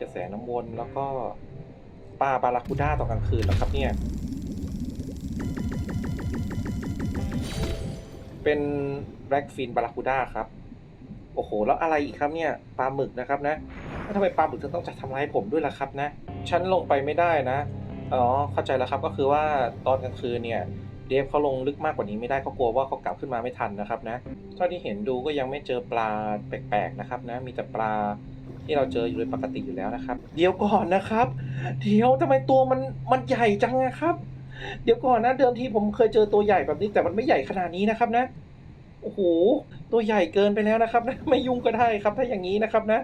กระแสน้ำวนแล้วก็ปลาบาราคูด้าตอนกลางคืนแล้วครับเนี่ย เป็นแบล็กฟินบาราคูด้าครับ โอ้โห แล้วอะไรอีกครับเนี่ยปลาหมึกนะครับนะแล้วทำไมปลาหมึกถึงต้องจะทำร้ายผมด้วยล่ะครับนะ ฉันลงไปไม่ได้นะ อ๋อ เข้าใจแล้วครับก็คือว่าตอนกลางคืนเนี่ย เดฟเขาลงลึกมากกว่านี้ไม่ได้เขากลัวว่าเขากลับขึ้นมาไม่ทันนะครับนะเท่าที่เห็นดูก็ยังไม่เจอปลาแปลกๆนะครับนะมีแต่ปลาที่เราเจออยู่โดยปกติอยู่แล้วนะครับ เดี๋ยวก่อนนะครับ เดี๋ยวทำไมตัวมันมันใหญ่จังอะครับ เดี๋ยวก่อนนะเดิมทีผมเคยเจอตัวใหญ่แบบนี้แต่มันไม่ใหญ่ขนาดนี้นะครับนะโอ้โหตัวใหญ่เกินไปแล้วนะครับนะไม่ยุ่งก็ได้ครับถ้าอย่างนี้นะครับนะ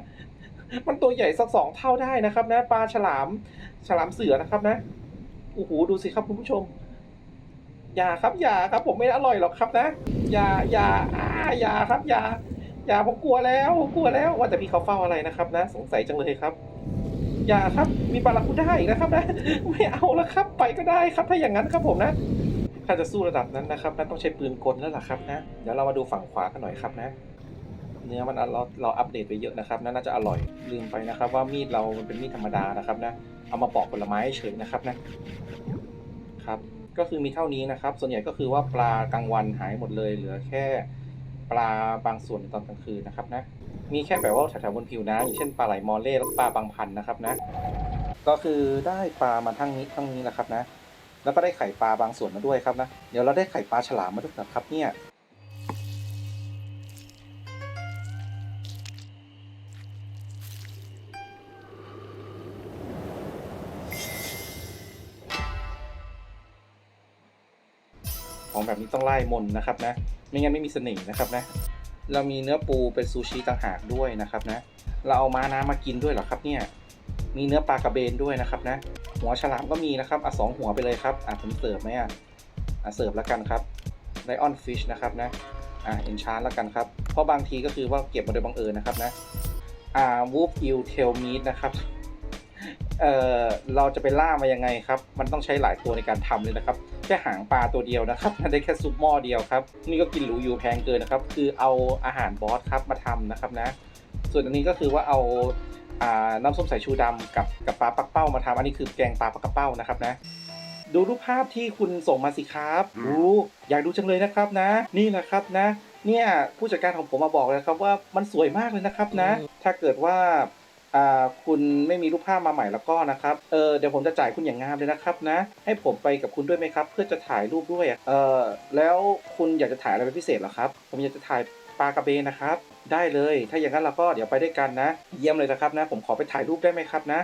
มันตัวใหญ่สักสองเท่าได้นะครับ นะปลาฉลามฉลามเสือนะครับนะโอ้โหดูสิครับคุณผู้ชม อย่าครับอย่าครับ ผมไม่อร่อยหรอกครับนะ อย่าอย่าอ่าอย่าครับอย่าอย่าผมกลัวแล้วกลัวแล้วว่าแต่พี่เขาเฝ้าอะไรนะครับนะ สงสัยจังเลยครับ อย่าครับมีปลาลักคูด้อีกนะครับนะ ไม่เอาแล้วครับ ไปก็ได้ครับถ้าอย่างนั้นครับผมนะถ้าจะสู้ระดับนั้นนะครับนั่นต้องใช้ปืนกลแล้วล่ะครับนะเดี๋ยวเรามาดูฝั่งขวากันหน่อยครับนะ เนื้อมันเราเราอัปเดตไปเยอะนะครับนะน่าจะอร่อยลืมไปนะครับ ว่ามีดเรามันเป็นมีดธรรมดานะครับนะ เอามาปอกผลไม้เฉยนะครับนะครับ ก็คือมีเท่านี้นะครับ ส่วนใหญ่ก็คือว่าปลากลางวันหายหมดเลย เหลือแค่ปลาบางส่วนในตอนกลางคืนนะครับนะ มีแค่แบบว่าแถวๆบนผิวน้ำอย่างเช่นปลาไหลมอเล่และปลาบางพันนะครับนะ ก็คือได้ปลามาทั้งนี้ทั้งนี้แหละครับนะ แล้วก็ได้ไข่ปลาบางส่วนมาด้วยครับนะ เดี๋ยวเราได้ไข่ปลาฉลามมาด้วยนะครับเนี่ย ของแบบนี้ต้องไล่มนนะครับนะ ไม่งั้นไม่มีเสน่ห์นะครับนะ เรามีเนื้อปูเป็นซูชิต่างหากด้วยนะครับนะ เราเอาม้าน้ำมากินด้วยเหรอครับเนี่ย มีเนื้อปลากระเบนด้วยนะครับนะ หัวฉลามก็มีนะครับ อะสองหัวไปเลยครับ อะผมเสิร์ฟไหมอะ อะเสิร์ฟแล้วกันครับไ i ออนฟิชนะครับนะ อะเอนชานแล้วกันครับ เพราะบางทีก็คือว่าเก็บมาโดยบังเอิญนะครับนะ อ่าวูฟอิลเทลมีดนะครับเอ่อเราจะไปล่ามายังไงครับ มันต้องใช้หลายตัวในการทำเลยนะครับ แค่หางปลาตัวเดียวนะครับได้แค่ซุปหม้อเดียวครับ นี่ก็กินหรูอยู่แพงเกินนะครับ คือเอาอาหารบอสครับมาทำนะครับนะ ส่วนอันนี้ก็คือว่าเอาอ่าน้ำส้มสายชูดำกับกับปลาปักเป้ามาทำอันนี้คือแกงปลาปักเป้านะครับนะ ดูรูปภาพที่คุณส่งมาสิครับดูอยากดูจังเลยนะครับนะ นี่แหละครับนะ เนี่ยผู้จัดการของผมมาบอกเลยครับว่ามันสวยมากเลยนะครับนะ ถ้าเกิดว่าอ่า คุณไม่มีรูปภาพมาใหม่แล้วก็นะครับเออเดี๋ยวผมจะจ่ายคุณอย่างงามเลยนะครับนะ ให้ผมไปกับคุณด้วยไหมครับ เพื่อจะถ่ายรูปด้วยเออแล้วคุณอยากจะถ่ายอะไรเป็นพิเศษเหรอครับ ผมอยากจะถ่ายปลากระเบนนะครับ ได้เลย ถ้าอย่างนั้นเราก็เดี๋ยวไปด้วยกันนะ เยี่ยมเลยนะครับนะ ผมขอไปถ่ายรูปได้ไหมครับนะ